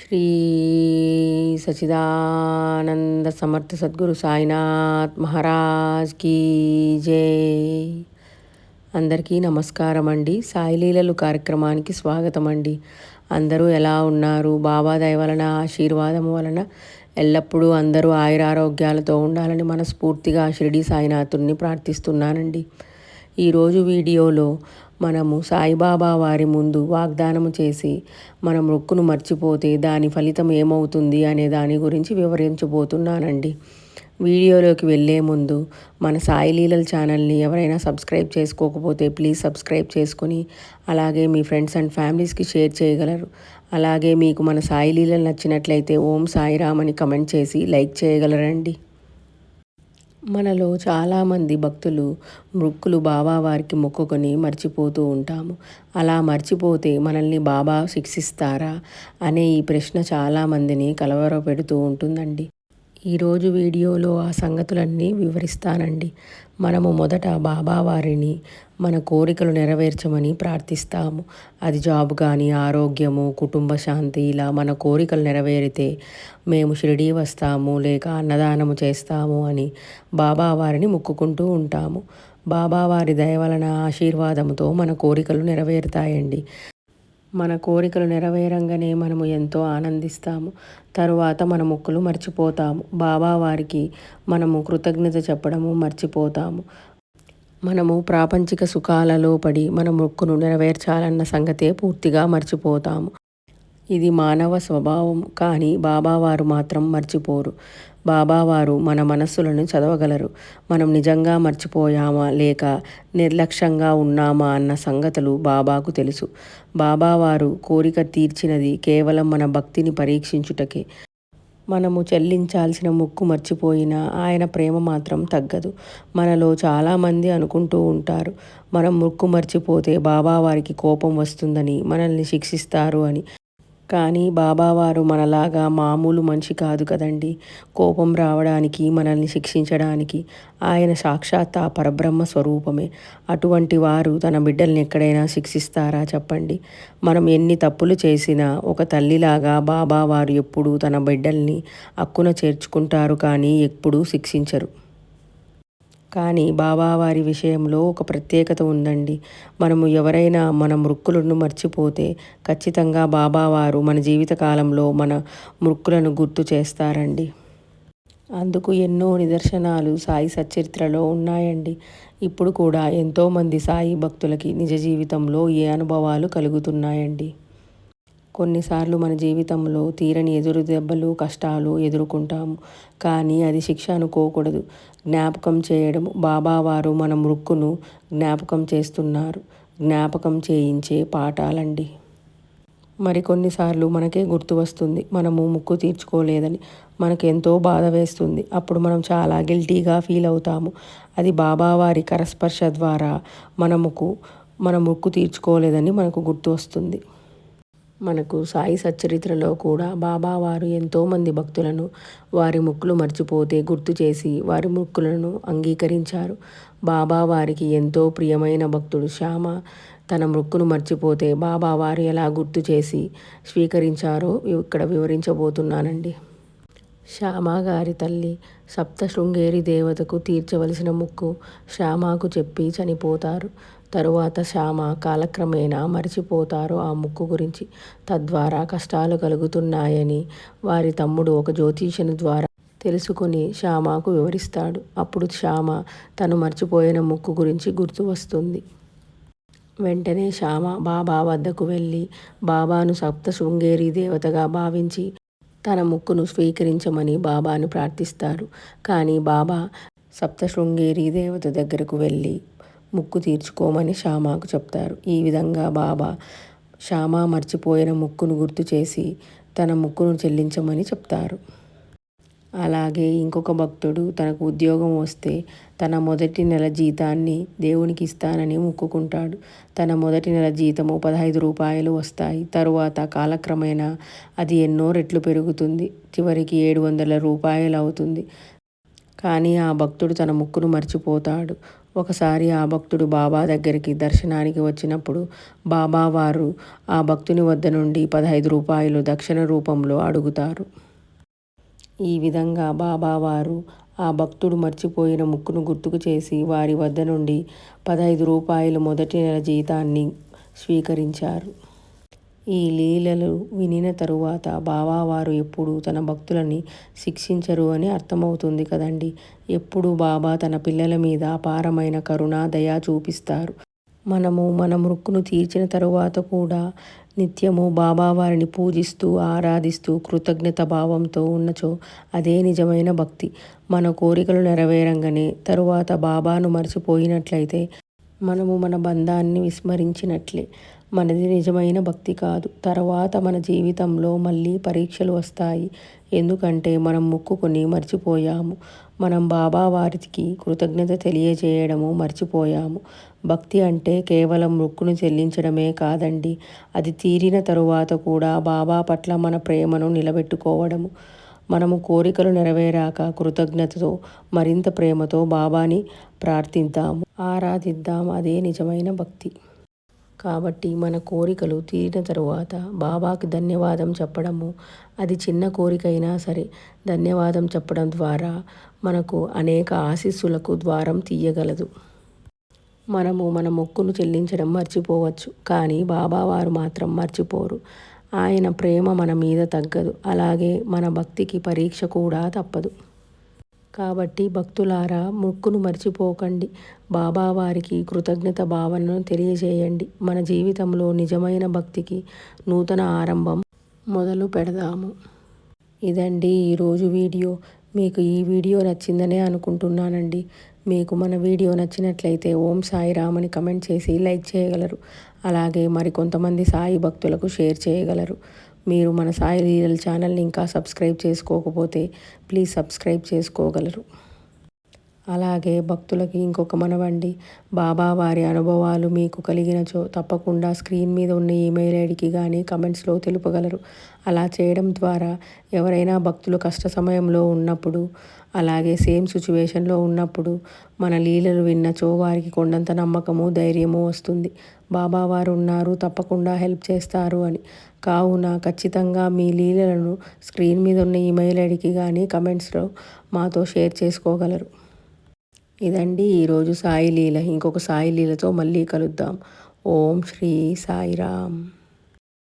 శ్రీ సచిదానంద సమర్థ సద్గురు సాయినాథ్ మహారాజ్ కీ జై. అందరికీ నమస్కారం అండి సాయిలీలలు కార్యక్రమానికి స్వాగతం అండి అందరూ ఎలా ఉన్నారు? బాబా దయ వలన ఆశీర్వాదం వలన ఎల్లప్పుడూ అందరూ ఆయురారోగ్యాలతో ఉండాలని మనస్ఫూర్తిగా షిరిడి సాయినాథుని ప్రార్థిస్తున్నానండి. ఈరోజు వీడియోలో మనము సాయిబాబా వారి ముందు వాగ్దానము చేసి మన మొక్కును మర్చిపోతే దాని ఫలితం ఏమవుతుంది అనే దాని గురించి వివరించబోతున్నానండి. వీడియోలోకి వెళ్ళే ముందు మన సాయి లీలల ఛానల్ని ఎవరైనా సబ్స్క్రైబ్ చేసుకోకపోతే ప్లీజ్ సబ్స్క్రైబ్ చేసుకొని అలాగే మీ ఫ్రెండ్స్ అండ్ ఫ్యామిలీస్కి షేర్ చేయగలరు. అలాగే మీకు మన సాయి లీలలు నచ్చినట్లయితే ఓం సాయిరామ్ అని కమెంట్ చేసి లైక్ చేయగలరండి. మనలో చాలామంది భక్తులు మృక్కులు బాబా వారికి మొక్కుకొని మర్చిపోతూ ఉంటాము. అలా మర్చిపోతే మనల్ని బాబా శిక్షిస్తారా? అనే ఈ ప్రశ్న చాలామందిని కలవరపెడుతూ ఉంటుందండి. ఈరోజు వీడియోలో ఆ సంగతులన్నీ వివరిస్తానండి. మనము మొదట బాబావారిని మన కోరికలు నెరవేర్చమని ప్రార్థిస్తాము. అది జాబ్ కానీ ఆరోగ్యము కుటుంబ శాంతి ఇలా మన కోరికలు నెరవేరితే మేము షిరిడీ వస్తాము లేక అన్నదానము చేస్తాము అని బాబావారిని మొక్కుకుంటూ ఉంటాము. బాబావారి దయ వలన ఆశీర్వాదంతో మన కోరికలు నెరవేరుతాయండి. మన కోరికలు నెరవేరంగానే మనము ఎంతో ఆనందిస్తాము. తరువాత మన మొక్కులు మర్చిపోతాము. బాబా వారికి మనము కృతజ్ఞత చెప్పడము మర్చిపోతాము. మనము ప్రాపంచిక సుఖాలలో పడి మన మొక్కును నెరవేర్చాలన్న సంగతే పూర్తిగా మర్చిపోతాము. ఇది మానవ స్వభావం కానీ బాబావారు మాత్రం మర్చిపోరు. బాబావారు మన మనస్సులను చదవగలరు. మనం నిజంగా మర్చిపోయామా లేక నిర్లక్ష్యంగా ఉన్నామా అన్న సంగతులు బాబాకు తెలుసు. బాబావారు కోరిక తీర్చినది కేవలం మన భక్తిని పరీక్షించుటకే. మనము చెల్లించాల్సిన ముక్కు మర్చిపోయినా ఆయన ప్రేమ మాత్రం తగ్గదు. మనలో చాలామంది అనుకుంటూ ఉంటారు మనం ముక్కు మర్చిపోతే బాబావారికి కోపం వస్తుందని మనల్ని శిక్షిస్తారు అని. కానీ బాబావారు మనలాగా మామూలు మనిషి కాదు కదండి. కోపం రావడానికి మనల్ని శిక్షించడానికి ఆయన సాక్షాత్ ఆ పరబ్రహ్మ స్వరూపమే. అటువంటి వారు తన బిడ్డల్ని ఎక్కడైనా శిక్షిస్తారా చెప్పండి. మనం ఎన్ని తప్పులు చేసినా ఒక తల్లిలాగా బాబావారు ఎప్పుడూ తన బిడ్డల్ని అక్కున చేర్చుకుంటారు కానీ ఎప్పుడూ శిక్షించరు. కానీ బాబావారి విషయంలో ఒక ప్రత్యేకత ఉందండి. మనము ఎవరైనా మన మృక్కులను మర్చిపోతే ఖచ్చితంగా బాబావారు మన జీవితకాలంలో మన మృక్కులను గుర్తు చేస్తారండి. అందుకు ఎన్నో నిదర్శనాలు సాయి సచరిత్రలో ఉన్నాయండి. ఇప్పుడు కూడా ఎంతోమంది సాయి భక్తులకి నిజ జీవితంలో ఏ అనుభవాలు కలుగుతున్నాయండి. కొన్నిసార్లు మన జీవితంలో తీరని ఎదురు దెబ్బలు కష్టాలు ఎదుర్కొంటాము. కానీ అది శిక్ష అనుకోకూడదు. జ్ఞాపకం చేయడం బాబావారు మన మృక్కును జ్ఞాపకం చేస్తున్నారు. జ్ఞాపకం చేయించే పాఠాలండి. మరికొన్నిసార్లు మనకే గుర్తు వస్తుంది. మనము ముక్కు తీర్చుకోలేదని మనకు ఎంతో బాధ వేస్తుంది. అప్పుడు మనం చాలా గిల్టీగా ఫీల్ అవుతాము. అది బాబావారి కరస్పర్శ ద్వారా మనముకు మన ముక్కు తీర్చుకోలేదని మనకు గుర్తు వస్తుంది. మనకు సాయి సచ్చరిత్రలో కూడా బాబావారు ఎంతోమంది భక్తులను వారి ముక్కులు మర్చిపోతే గుర్తు చేసి వారి ముక్కులను అంగీకరించారు. బాబా వారికి ఎంతో ప్రియమైన భక్తుడు శ్యామ తన మొక్కును మర్చిపోతే బాబా వారు ఎలా గుర్తు చేసి స్వీకరించారో ఇక్కడ వివరించబోతున్నానండి. శ్యామగారి తల్లి సప్త శృంగేరి దేవతకు తీర్చవలసిన ముక్కు శ్యామకు చెప్పి చనిపోతారు. తరువాత శ్యామ కాలక్రమేణా మరిచిపోతారు ఆ ముక్కు గురించి. తద్వారా కష్టాలు కలుగుతున్నాయని వారి తమ్ముడు ఒక జ్యోతిషుని ద్వారా తెలుసుకుని శ్యామకు వివరిస్తాడు. అప్పుడు శ్యామ తను మర్చిపోయిన ముక్కు గురించి గుర్తు వస్తుంది. వెంటనే శ్యామ బాబా వద్దకు వెళ్ళి బాబాను సప్త శృంగేరి దేవతగా భావించి తన ముక్కును స్వీకరించమని బాబాను ప్రార్థిస్తారు. కానీ బాబా సప్త శృంగేరి దేవత దగ్గరకు వెళ్ళి ముక్కు తీర్చుకోమని శ్యామాకు చెప్తారు. ఈ విధంగా బాబా శ్యామ మర్చిపోయిన ముక్కును గుర్తు చేసి తన ముక్కును చెల్లించమని చెప్తారు. అలాగే ఇంకొక భక్తుడు తనకు ఉద్యోగం వస్తే తన మొదటి నెల జీతాన్ని దేవునికి ఇస్తానని మొక్కుకుంటాడు. తన మొదటి నెల జీతము పదహైదు రూపాయలు వస్తాయి. తరువాత కాలక్రమేణా అది ఎన్నో రెట్లు పెరుగుతుంది. చివరికి ఏడు వందల రూపాయలు అవుతుంది. కానీ ఆ భక్తుడు తన ముక్కును మర్చిపోతాడు. ఒకసారి ఆ భక్తుడు బాబా దగ్గరికి దర్శనానికి వచ్చినప్పుడు బాబా వారు ఆ భక్తుని వద్ద నుండి పదహైదు రూపాయలు దక్షిణ రూపంలో అడుగుతారు. ఈ విధంగా బాబా వారు ఆ భక్తుడు మర్చిపోయిన ముక్కును గుర్తుకు చేసి వారి వద్ద నుండి పదహైదు రూపాయలు మొదటి నెల జీతాన్ని స్వీకరించారు. ఈ లీలలు వినిన తరువాత బాబావారు ఎప్పుడు తన భక్తులని శిక్షించరు అని అర్థమవుతుంది కదండి. ఎప్పుడు బాబా తన పిల్లల మీద అపారమైన కరుణ దయ చూపిస్తారు. మనము మన మృక్కును తీర్చిన తరువాత కూడా నిత్యము బాబావారిని పూజిస్తూ ఆరాధిస్తూ కృతజ్ఞత భావంతో ఉన్నచో అదే నిజమైన భక్తి. మన కోరికలు నెరవేరంగానే తరువాత బాబాను మర్చిపోయినట్లయితే మనము మన బంధాన్ని విస్మరించినట్లే. మనది నిజమైన భక్తి కాదు. తర్వాత మన జీవితంలో మళ్ళీ పరీక్షలు వస్తాయి. ఎందుకంటే మనం మొక్కుకొని మర్చిపోయాము. మనం బాబా వారికి కృతజ్ఞత తెలియజేయడము మర్చిపోయాము. భక్తి అంటే కేవలం మొక్కును చెల్లించడమే కాదండి. అది తీరిన తరువాత కూడా బాబా పట్ల మన ప్రేమను నిలబెట్టుకోవడము. మనము కోరికలు నెరవేరాక కృతజ్ఞతతో మరింత ప్రేమతో బాబాని ప్రార్థిద్దాము. ఆరాధిద్దాం. అదే నిజమైన భక్తి. కాబట్టి మన కోరికలు తీరిన తరువాత బాబాకి ధన్యవాదం చెప్పడము అది చిన్న కోరికైనా సరే ధన్యవాదం చెప్పడం ద్వారా మనకు అనేక ఆశీస్సులకు ద్వారం తీయగలదు. మనము మన మొక్కును చెల్లించడం మర్చిపోవచ్చు కానీ బాబావారు మాత్రం మర్చిపోరు. ఆయన ప్రేమ మన మీద తగ్గదు అలాగే మన భక్తికి పరీక్ష కూడా తప్పదు. కాబట్టి భక్తులారా ముక్కును మర్చిపోకండి. బాబావారికి కృతజ్ఞత భావనను తెలియజేయండి. మన జీవితంలో నిజమైన భక్తికి నూతన ఆరంభం మొదలు పెడదాము. ఇదండి ఈరోజు వీడియో. మీకు ఈ వీడియో నచ్చిందనే అనుకుంటున్నానండి. మీకు మన వీడియో నచ్చినట్లయితే ఓం సాయి రామని కమెంట్ చేసి లైక్ చేయగలరు. అలాగే మరికొంతమంది సాయి భక్తులకు షేర్ చేయగలరు. మీరు మన సాయి లీలల్ ఛానల్ని ఇంకా సబ్స్క్రైబ్ చేసుకోకపోతే ప్లీజ్ సబ్స్క్రైబ్ చేసుకోగలరు. అలాగే భక్తులకి ఇంకొక మనవండి. బాబా వారి అనుభవాలు మీకు కలిగినచో తప్పకుండా స్క్రీన్ మీద ఉన్న ఈమెయిల్ ఐడికి కానీ కమెంట్స్లో తెలుపగలరు. అలా చేయడం ద్వారా ఎవరైనా భక్తులు కష్ట సమయంలో ఉన్నప్పుడు అలాగే సేమ్ సిచ్యువేషన్లో ఉన్నప్పుడు మన లీలలు విన్నచో వారికి కొండంత నమ్మకము ధైర్యము వస్తుంది. బాబా వారు ఉన్నారు తప్పకుండా హెల్ప్ చేస్తారు అని. కావున ఖచ్చితంగా మీ లీలలను స్క్రీన్ మీద ఉన్న ఈమెయిల్ ఐడికి కానీ కమెంట్స్లో మాతో షేర్ చేసుకోగలరు. ఇదండి ఈరోజు సాయి లీల. ఇంకొక సాయి లీలతో మళ్ళీ కలుద్దాం. ఓం శ్రీ సాయిరామ్.